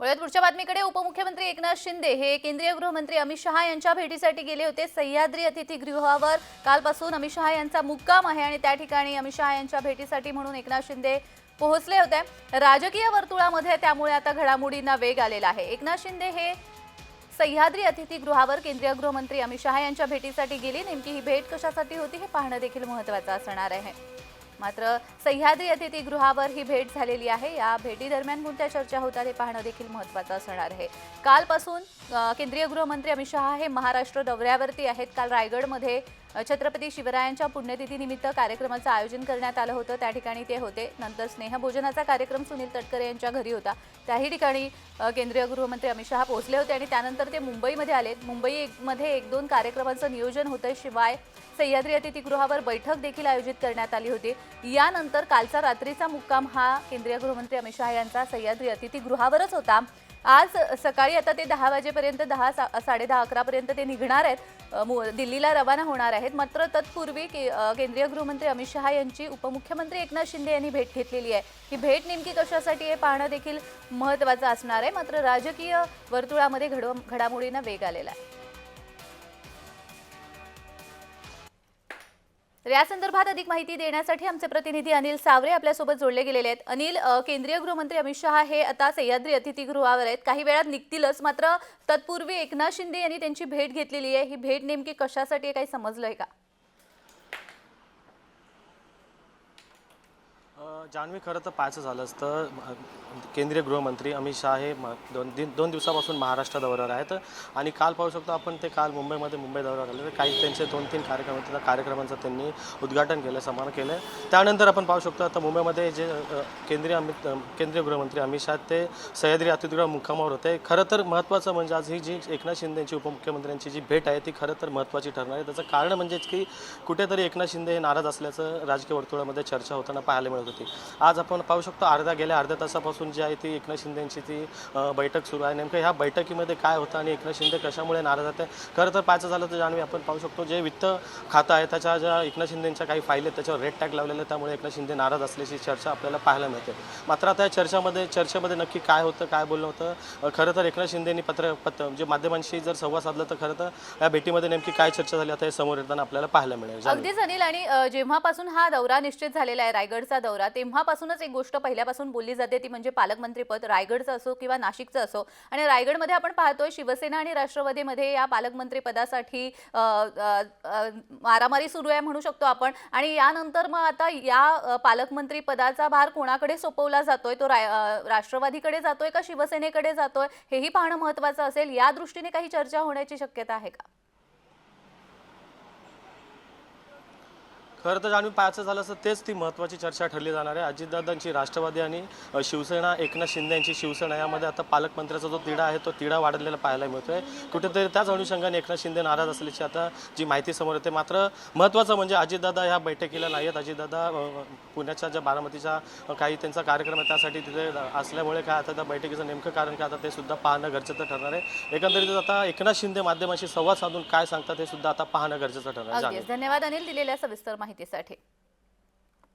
वळत पुढच्या बातमीकडे उपमुख्यमंत्री एकनाथ शिंदे हे केंद्रीय गृहमंत्री अमित शहा यांच्या भेटीसाठी गेले होते. सह्याद्री अतिथीगृहावर कालपासून अमित शहा यांचा मुक्काम आहे आणि त्या ठिकाणी अमित शहा यांच्या भेटीसाठी म्हणून एकनाथ शिंदे पोहोचले होते. राजकीय वर्तुळामध्ये त्यामुळे आता घडामोडींना वेग आलेला आहे. एकनाथ शिंदे हे सह्याद्री अतिथीगृहावर केंद्रीय गृहमंत्री अमित शहा यांच्या भेटीसाठी गेली. नेमकी ही भेट कशासाठी होती हे पाहणं देखील महत्त्वाचं असणार आहे. मात्र सह्याद्री अतिथीगृहावर ही भेट झालेली आहे. या भेटीदरम्यान कोणत्या चर्चा होतात हे पाहणं देखील महत्त्वाचं असणार आहे. कालपासून केंद्रीय गृहमंत्री अमित शहा हे महाराष्ट्र दौऱ्यावरती आहेत. काल रायगडमध्ये छत्रपती शिवरायांच्या पुण्यतिथीनिमित्त कार्यक्रमाचं आयोजन करण्यात आलं होतं. त्या ठिकाणी ते होते. नंतर स्नेहभोजनाचा कार्यक्रम सुनील तटकरे यांच्या घरी होता. त्याही ठिकाणी केंद्रीय गृहमंत्री अमित शहा पोहोचले होते आणि त्यानंतर ते मुंबईमध्ये आले. मुंबईमध्ये एक दोन कार्यक्रमांचं नियोजन होतं. शिवाय सह्याद्री अतिथीगृहावर बैठक देखील आयोजित करण्यात आली होती. यानंतर कालचा रात्रीचा मुक्काम हा केंद्रीय गृहमंत्री अमित शहा यांचा सह्याद्री अतिथीगृहावरच होता. आज सकाळी आता ते दहा वाजेपर्यंत दहा सा साडे दहा अकरापर्यंत ते निघणार आहेत. दिल्लीला रवाना होणार आहेत. मात्र तत्पूर्वी के केंद्रीय गृहमंत्री अमित शहा यांची उपमुख्यमंत्री एकनाथ शिंदे यांनी भेट घेतलेली आहे. ही भेट नेमकी कशासाठी हे पाहणं देखील महत्त्वाचं असणार आहे. मात्र राजकीय वर्तुळामध्ये घड घडामोडींना वेग आलेला आहे. तर या संदर्भात अधिक माहिती देण्यासाठी आमचे प्रतिनिधी अनिल सावरे आपल्यासोबत जोडले गेलेले आहेत. अनिल केंद्रीय गृहमंत्री अमित शहा हे आता सह्याद्री अतिथीगृहावर आहेत. काही वेळात निघतीलच मात्र तत्पूर्वी एकनाथ शिंदे यांनी त्यांची भेट घेतलेली आहे. ही भेट नेमकी कशासाठी काही समजलंय का? जान्हवी खरं तर पाहायचं झालं असतं. केंद्रीय गृहमंत्री अमित शहा हे दोन दिन दोन दिवसापासून महाराष्ट्र दौऱ्यावर आहेत आणि काल पाहू शकतो आपण ते काल मुंबईमध्ये मुंबई दौऱ्यावर आले काही त्यांचे दोन तीन कार्यक्रम होते त्या कार्यक्रमांचं त्यांनी उद्घाटन केलं समान केलं. त्यानंतर आपण पाहू शकतो आता मुंबईमध्ये जे केंद्रीय अमित केंद्रीय गृहमंत्री अमित शहा ते सह्याद्री अतिथीगृह मुक्कामावर होते. खरं तर महत्त्वाचं म्हणजे आज ही जी एकनाथ शिंदेची उपमुख्यमंत्र्यांची जी भेट आहे ती खरं तर महत्त्वाची ठरणार आहे. त्याचं कारण म्हणजेच की कुठेतरी एकनाथ शिंदे हे नाराज असल्याचं राजकीय वर्तुळामध्ये चर्चा होताना पाहायला मिळत होती. आज आपण पाहू शकतो अर्ध्या गेल्या अर्ध्या तासापासून जी आहे ती एकनाथ शिंदेची ती बैठक सुरू आहे. नेमकं ह्या बैठकीमध्ये काय होतं आणि एकनाथ शिंदे कशामुळे नाराज होते खरं तर पाहायचं झालं तर जाणवी आपण पाहू शकतो. जे वित्त खातं आहे त्याच्या ज्या एकनाथ शिंदेच्या काही फाईल आहेत त्याच्यावर रेड टॅग लावलेलं त्यामुळे एकनाथ शिंदे नाराज असल्याची चर्चा आपल्याला पाहायला मिळते. मात्र आता या चर्चामध्ये चर्चेमध्ये नक्की काय होतं काय बोलणं होतं? खरं तर एकनाथ शिंदेनी पत्र पत्र म्हणजे माध्यमांशी जर संवाद साधला तर खरं तर या भेटीमध्ये नेमकी काय चर्चा झाली आता हे समोर येताना आपल्याला पाहायला मिळेल. अगदीच अनिल आणि जेव्हापासून हा दौरा निश्चित झालेला आहे रायगडचा दौरा तेव्हापासूनच एक गोष्ट पहिल्यापासून बोलली जाते ती म्हणजे पालकमंत्रीपद. रायगडचं असो किंवा नाशिकचं असो. आणि रायगडमध्ये आपण पाहतोय शिवसेना आणि राष्ट्रवादीमध्ये या पालकमंत्री पदासाठी मारामारी सुरू आहे म्हणू शकतो आपण. आणि यानंतर मग आता या पालकमंत्री पदाचा भार कोणाकडे सोपवला जातोय? तो राय- राष्ट्रवादीकडे जातोय का शिवसेनेकडे जातोय? हेही पाहणं महत्वाचं असेल. या दृष्टीने काही चर्चा होण्याची शक्यता आहे का? खरं तर जाणून पाहायचं झालं असं तेच ती महत्त्वाची चर्चा ठरली जाणार आहे. अजितदादांची राष्ट्रवादी आणि शिवसेना एकनाथ शिंदे यांची शिवसेना यामध्ये आता पालकमंत्र्याचा जो तिढा आहे तो तिढा वाढलेला पाहायला मिळतोय. कुठेतरी त्याच अनुषंगाने एकनाथ शिंदे नाराज असल्याची आता जी माहिती समोर येते मात्र महत्त्वाचं म्हणजे अजितदादा ह्या बैठकीला नाही आहेत अजितदादा पुण्याच्या ज्या बारामतीच्या काही त्यांचा कार्यक्रम आहे त्यासाठी तिथे असल्यामुळे काय आता त्या बैठकीचं नेमकं कारण काय आता ते सुद्धा पाहणं गरजेचं ठरणार आहे. एकंदरीत आता एकनाथ शिंदे माध्यमांशी संवाद साधून काय सांगतात हे सुद्धा आता पाहणं गरजेचं ठरणार आहे. धन्यवाद अनिल दिलेल्या सविस्तर माहितीसाठी.